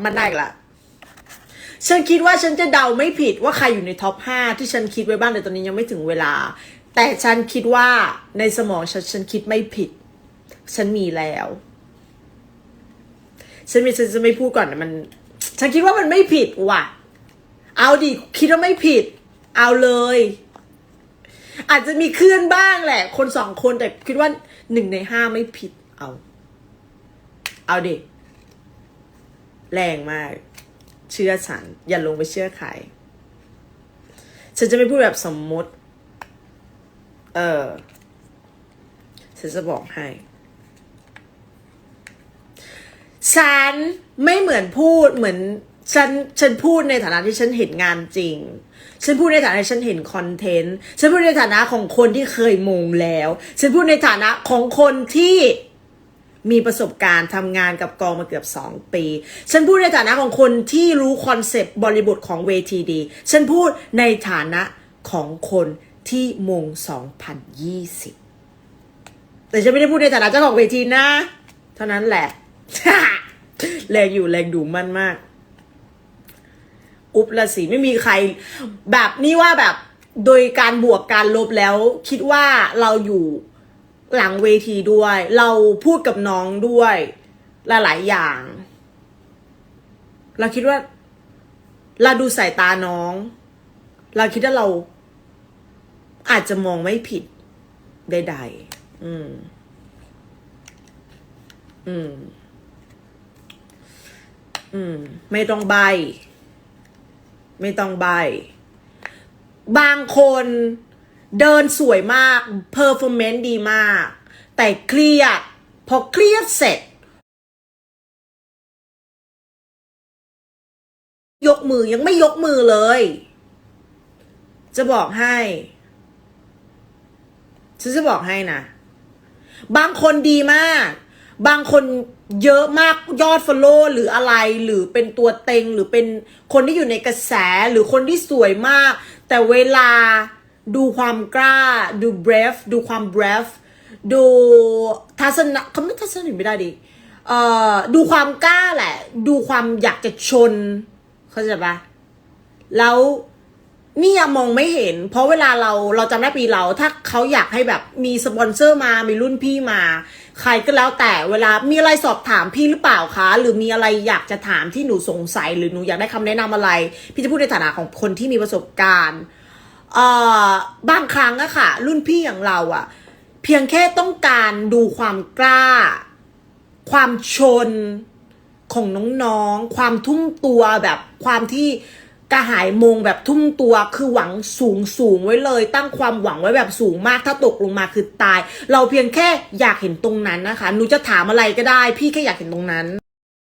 มันได้ละ ฉันคิดว่าฉันจะเดาไม่ผิดว่าใครอยู่ในท็อปห้าที่ฉันคิดไว้บ้างแต่ตอนนี้ยังไม่ถึงเวลา แต่ฉันคิดว่าในสมองฉันฉันคิดไม่ผิด ฉันมีแล้ว ฉันมีฉันจะไม่พูดก่อนนะมัน ฉันคิดว่ามันไม่ผิดว่ะ เอาดิคิดว่าไม่ผิด เอาเลย อาจจะมีเคลื่อนบ้างแหละ คนสองคนแต่คิดว่าหนึ่งในห้าไม่ผิด เอา เอาดิ แรงมาก เชื่อฉัน อย่าลงไปเชื่อใคร ฉันจะไม่พูดแบบสมมติ เออ ฉันจะบอกให้ ฉันไม่เหมือนพูดเหมือนฉันฉันพูดในฐานะที่ฉันเห็นงานจริง ฉันพูดในฐานะที่ฉันเห็นคอนเทนต์ ฉันพูดในฐานะของคนที่เคยมงแล้ว ฉันพูดในฐานะของคนที่ มีประสบการณ์ทำงานกับกองมาเกือบ 2 ปี ฉันพูดในฐานะของคนที่รู้คอนเซปต์บริบทของเวทีดี ฉันพูดในฐานะของคนที่มง 2020 แต่ฉันไม่ได้พูดในฐานะเจ้าของเวทีนะ เท่านั้นแหละ แรงอยู่แรงดูมันมาก อุปละสิไม่มีใคร แบบนี่ว่าแบบโดยการบวกการลบแล้ว คิดว่าเราอยู่ หลังเวทีด้วย เราพูดกับน้องด้วยลหลายๆอย่าง เราคิดว่า เราดูสายตาน้อง เราคิดว่าเราอาจจะมองไม่ผิดใดๆ อืม อืม อืม ไม่ต้องใบ ไม่ต้องใบ บางคน เดินสวยมากเพอร์ฟอร์แมนซ์ดีมาก แต่เครียด พอเครียดเสร็จ ยกมือยังไม่ยกมือเลย จะบอกให้ ฉันจะบอกให้นะ บางคนดีมาก บางคนเยอะมากยอดฟอลโล่หรืออะไรหรือเป็นตัวเต็งหรือเป็นคนที่อยู่ในกระแสหรือคนที่สวยมาก แต่เวลา ดูความกล้า ดู brave ดูความ brave ดูทัศนะคำนี้ทัศนะไม่ได้ดิเอ่อดูความกล้าแหละ ดูความอยากจะชน เข้าใจปะแล้วนี่ยังมองไม่เห็น เพราะเวลาเราเราจำได้ปีเรา ถ้าเขาอยากให้แบบมีสปอนเซอร์มา มีรุ่นพี่มา ใครก็แล้วแต่เวลามีอะไรสอบถามพี่หรือเปล่าคะ หรือมีอะไรอยากจะถามที่หนูสงสัย หรือหนูอยากได้คำแนะนำอะไร พี่จะพูดในฐานะของคนที่มีประสบการณ์ เอ่อบางครั้งอะค่ะ รุ่นพี่อย่างเราอะเพียงแค่ต้องการดูความกล้า ความชนของน้องๆ ความทุ่มตัวแบบความที่กระหายมงแบบทุ่มตัวคือหวังสูงสูงไว้เลย ตั้งความหวังไว้แบบสูงมากถ้าตกลงมาคือตาย เราเพียงแค่อยากเห็นตรงนั้นนะคะหนูจะถามอะไรก็ได้ พี่แค่อยากเห็นตรงนั้น